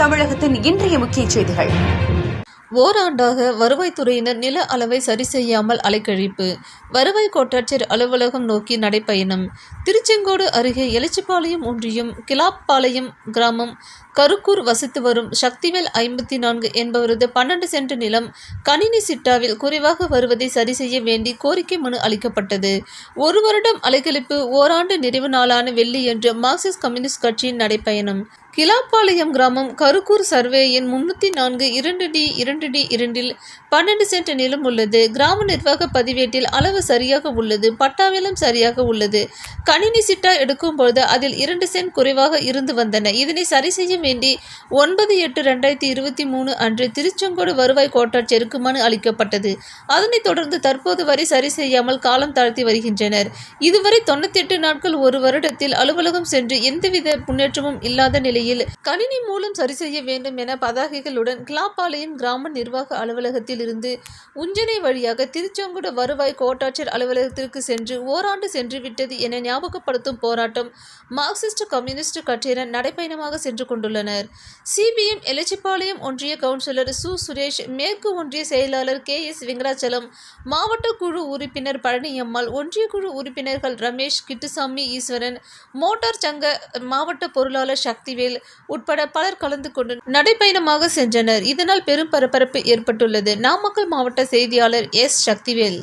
தமிழகத்தின் இன்றைய முக்கிய செய்திகள். ஓராண்டாக வருவாய்த்துறையினர் நில அளவை சரி செய்யாமல் அலைக்கழிப்பு வருவாய் கோட்டாட்சியர் அலுவலகம் நோக்கி நடைப்பயணம் திருச்செங்கோடு அருகே எலிச்சிபாளையம் ஒன்றியம் கிலாப்பாளையம் கிராமம் கருக்கூர் வசித்து வரும் சக்திவேல் ஐம்பத்தி நான்கு என்பவரது பன்னெண்டு சென்ட் நிலம் கணினி சிட்டாவில் குறைவாக வருவதை சரி செய்ய வேண்டி கோரிக்கை மனு அளிக்கப்பட்டது. ஒரு வருடம் அலைக்கழிப்பு ஓராண்டு நிறைவு நாளான வெள்ளி என்று மார்க்சிஸ்ட் கம்யூனிஸ்ட் கட்சியின் நடைப்பயணம். கிலாப்பாளையம் கிராமம் கருக்கூர் சர்வேயின் முன்னூற்றி நான்கு இரண்டு டி இரண்டு டி இரண்டில் பன்னெண்டு சென்ட் நிலம் உள்ளது. கிராம நிர்வாக பதிவேட்டில் அளவு சரியாக உள்ளது பட்டாவிலும் சரியாக உள்ளது. கணினி சிட்டா எடுக்கும் பொழுது அதில் இரண்டு சென்ட் குறைவாக இருந்து வந்தன. இதனை சரி செய்ய வேண்டி ஒன்பது எட்டு ரெண்டாயிரத்தி இருபத்தி மூணு அன்று திருச்செங்கோடு வருவாய் கோட்டாட்சியருக்கு மனு அளிக்கப்பட்டது. அதனைத் தொடர்ந்து தற்போது வரை சரி செய்யாமல் காலம் தாழ்த்தி வருகின்றனர். இதுவரை தொண்ணூத்தி எட்டு நாட்கள் ஒரு வருடத்தில் அலுவலகம் சென்று எந்தவித முன்னேற்றமும் இல்லாத நிலையில் கணினி மூலம் சரி செய்ய வேண்டும் என பதாகைகளுடன் கிளாப்பாளையம் கிராம நிர்வாக அலுவலகத்தில் இருந்து உஞ்சனை வழியாக திருச்செங்கோடு வருவாய் கோட்டாட்சியர் அலுவலகத்திற்கு சென்று ஓராண்டு சென்று விட்டது என ஞாபகம் ஞாபகப்படுத்தும் போராட்டம் மார்க்சிஸ்ட் கம்யூனிஸ்ட் கட்சியினர் நடைப்பயணமாக சென்று கொண்டுள்ளனர். சிபிஎம் எலச்சிபாளையம் ஒன்றிய கவுன்சிலர் சு. சுரேஷ் மேற்கு ஒன்றிய செயலாளர் கே. எஸ். வெங்கடாச்சலம் மாவட்ட குழு உறுப்பினர் பழனியம்மாள் ஒன்றிய குழு உறுப்பினர்கள் ரமேஷ் கிட்டுசாமி ஈஸ்வரன் மோட்டார் சங்க மாவட்ட பொருளாளர் சக்திவேல் உட்பட பலர் கலந்து கொண்டு நடைப்பயணமாக சென்றனர். இதனால் பெரும் பரபரப்பு ஏற்பட்டுள்ளது. நாமக்கல் மாவட்ட செய்தியாளர் எஸ். சக்திவேல்.